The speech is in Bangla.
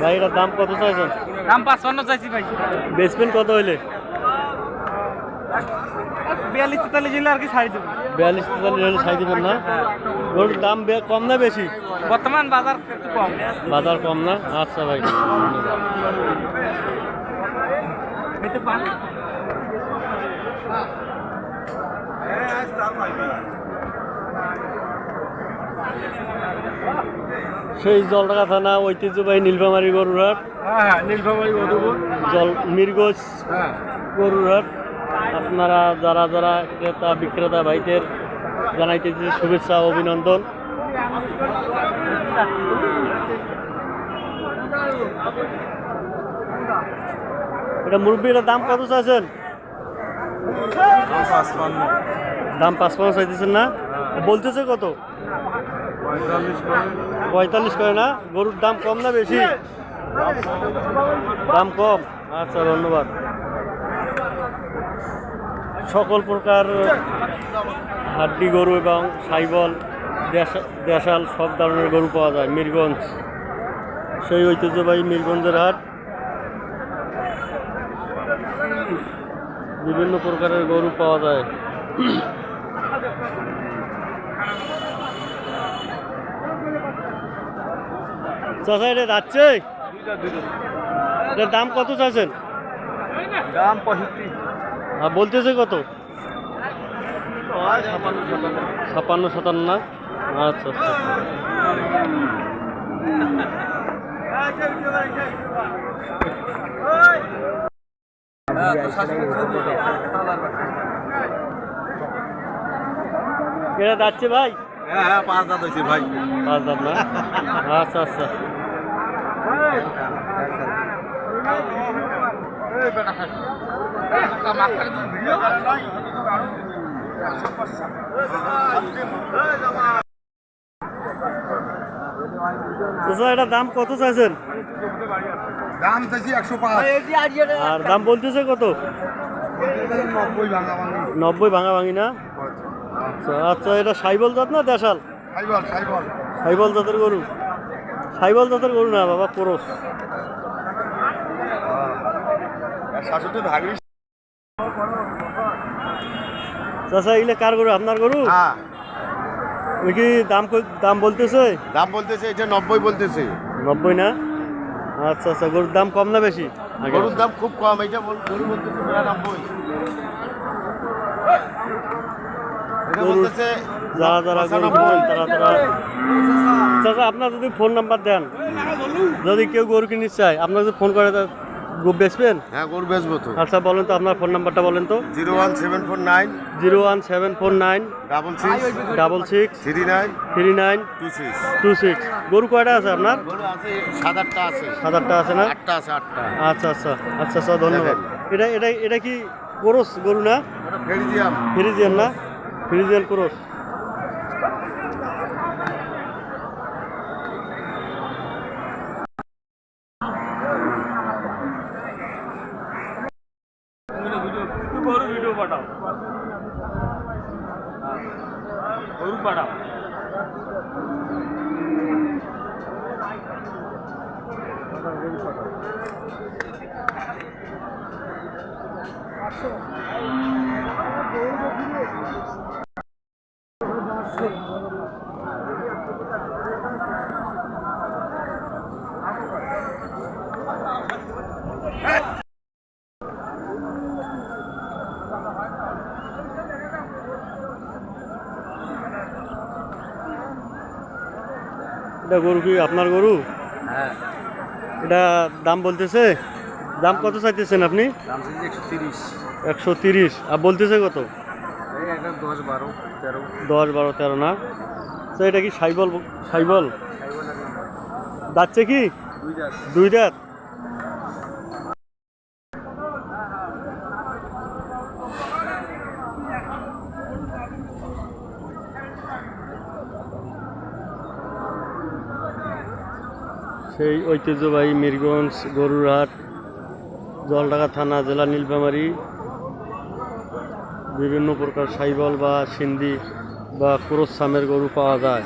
ভাই এটার দাম কত চাইছেন? দাম পাঁচপান্ন চাইছি ভাই। বেসমেন্ট কত হইলে? বিয়াল্লিশ তেতাল্লিশ হলে আর কি ছাড়ি দেবো। বিয়াল্লিশ তেতাল্লিশ হলে দিবেন না? গরুর দাম বে- কম না বেশি? বর্তমান বাজার একটু কম। বাজার কম না? আচ্ছা ভাই। সেই জলঢাকা থানা ঐতিহ্যবাহী নীলফামারী গরুর হাট। হ্যাঁ নীলফামারি মধুপুর জল মিরগোজ হ্যাঁ। গরুর হাট। আপনারা যারা যারা ক্রেতা বিক্রেতা ভাইদের জানাইতেছি শুভেচ্ছা অভিনন্দন। এটা মুরব্বী এটার দাম কত চাইছেন? দাম পাঁচ পাঁচ চাইতেছেন না? বলতেছে কত? পঁয়তাল্লিশ করে না? গরুর দাম কম না বেশি? দাম কম। আচ্ছা ধন্যবাদ। সকল প্রকার হাড্ডি গরু এবং সাইবল দেশা- দেশাল সব ধরনের গরু পাওয়া যায় মিরগঞ্জ। সেই ঐতিহ্যবাহী মিরগঞ্জের হাট। বিভিন্ন প্রকারের গরু পাওয়া যায়। চাষা এটা যাচ্ছে? এটার দাম কত চাইছেন? দাম পঁয়ষট্টি। আর বলতেছে কত? ছাপান্ন সাতান্ন। না? আচ্ছা আচ্ছা। এটা যাচ্ছে ভাই? হ্যাঁ হ্যাঁ পাঁচ দাঁত হয়েছে ভাই। পাঁচ দাম না? আচ্ছা আচ্ছা। দাম কত চাইছেন? দাম চাইছি একশো পাঁচ। আর দাম বলতেছে কত? নব্বই ভাঙা ভাঙি নব্বই ভাঙা ভাঙি না আচ্ছা আচ্ছা এটা সাইবল জাত না দেশাল? সাইবল সাইবল। সাইবল জাতের গরু। সাইবল জাতের গরু না বাবা কোরস। শাশুড়ি ভাগি এগুলো কার গরু? আপনার গরু? হ্যাঁ। ওই কি দাম দাম বলতেছে? দাম বলতেছে এটা নব্বই বলতেছে। নব্বই না? আচ্ছা আচ্ছা গরুর দাম কম না বেশি? গরুর দাম খুব কম এটা গরু বলতেছে বলতেছে যারা যারা গরু। কিনেন তারা তারা চাচা আপনার যদি ফোন নাম্বার দেন যদি কেউ গরু কিনতে চায় আপনার যদি ফোন করে গরু বেচবেন? হ্যাঁ গরু বেচবো তো। আচ্ছা বলেন তো আপনার ফোন নাম্বারটা বলেন তো। Zero one seven four nine zero one seven four nine double six double six three nine three nine two six. Two six. গরু কয়টা আছে আপনার? গরু আছে সাত আটটা আছে। সাত আটটা আছে না? আটটা আছে আটটা। আচ্ছা আচ্ছা আচ্ছা আচ্ছা ধন্যবাদ। এটা এটা এটা কি কোরস গরু না? ওটা ফেরিজিয়াম না? ফ্রিজিয়ান কোরস। পাঠাও পাঠাও এটা গরু কি আপনার গরু? হ্যাঁ। এটা দাম বলতেছে? দাম কত চাইতেছেন আপনি? একশো তিরিশ। আর বলতেছে কত? দশ বারো তেরো। না? তো এটা কি সাইবল সাইবল? যাচ্ছে কি? দুই দাঁত? সেই ঐতিহ্যবাহী মিরগঞ্জ গরুরহাট জলঢাকা থানা, জেলা নীলফামারি, বিভিন্ন প্রকার সাইবল বা সিন্ধি বা ক্রোস সামের গরু পাওয়া যায়।